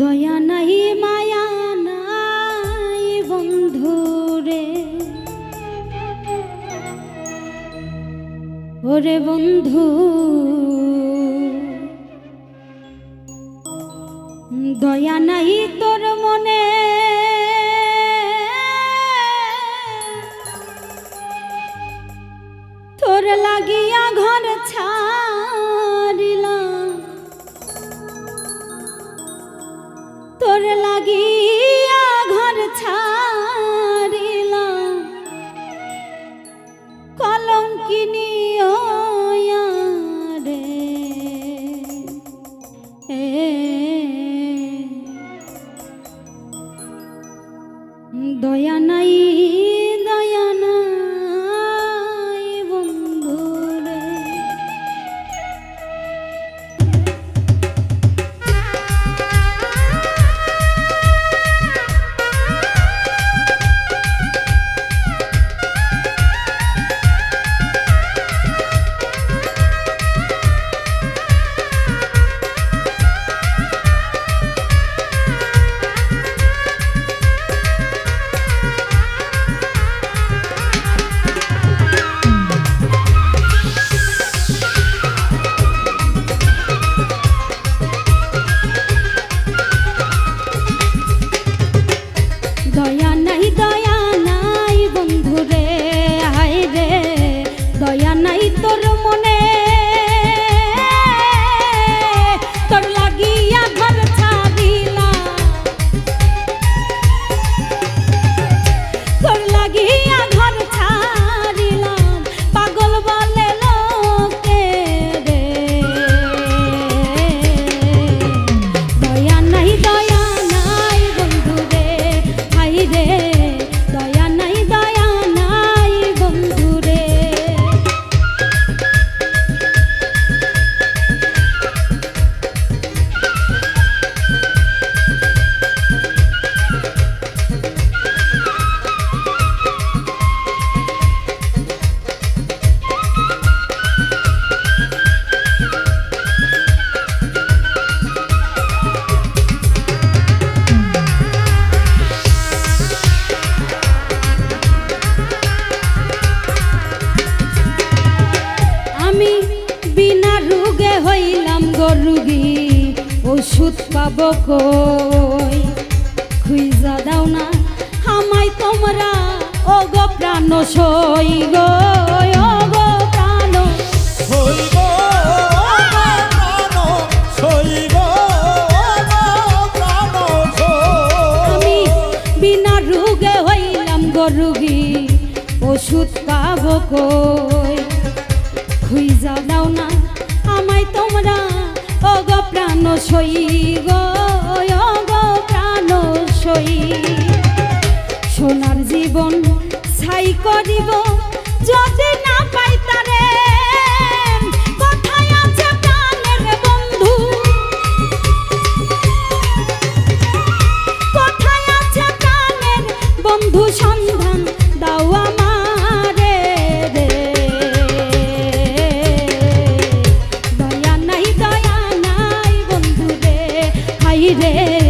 দয়া নাই মায়া নাই বন্ধু রে। ওরে বন্ধু দয়া নাই তোর তোর লাগিয়া ঘর ছাড়িলাম। কলঙ্কিনী রে দয়া নাই গরুগি ওষুধ পাব কই? খুইজা দাও না হামাই তোমরা ও গো প্রাণ সই গো ও গো প্রাণ রোগে গরুগি ওষুধ পাব কই? খুইজা দাও না প্রাণ সই গো ও গো প্রাণ সই। সোনার জীবন ছাই করিব যদি রে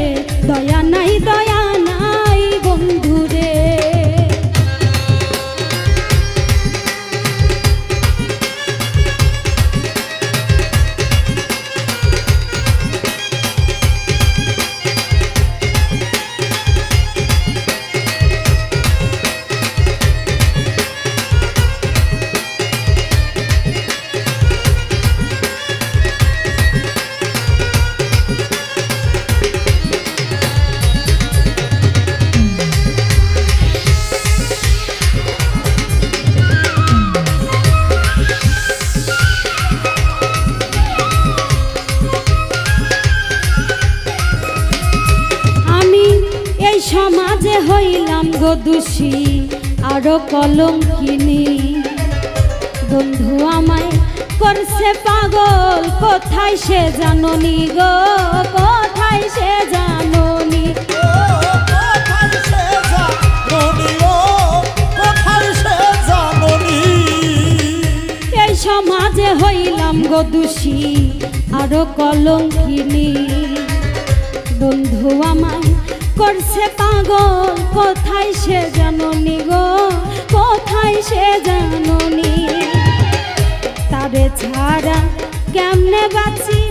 সমাজে হইলাম গো দোষী, আরও কলম কিনি বন্ধু আমায় করছে পাগল, কোথায় সে জাননি গো, কোথায় সে জাননি? এই সমাজে হইলাম গো দোষী, আরও কলঙ্কিনী। বন্ধু আমায় করছে পাগল কোথায় সে জাননি গো? কোথায় সে জাননি? তারে ছাড়া কেমনে বাঁচি?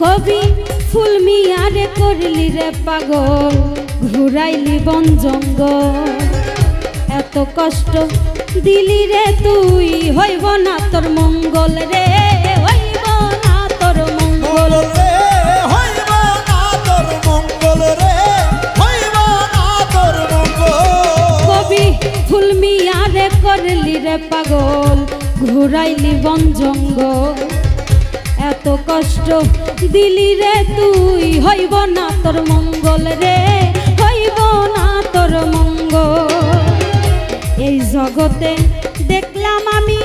কবি ফুল মিয়ারে করলি রে পাগল ঘুরাইলি বন জঙ্গল। এত কষ্ট দিলি রে তুই হইব না তোর মঙ্গল রে হইব না তোর মঙ্গল। রে হইব না তোর মঙ্গল রে হইব না তোর মঙ্গল। কবি ফুল মিয়ারে করলি রে পাগল ঘুরাইলি বন জঙ্গল। এত কষ্ট দিলি রে তুই, হইব না তোর মঙ্গল রে, হইব না তোর মঙ্গল। এই জগতে দেখলাম আমি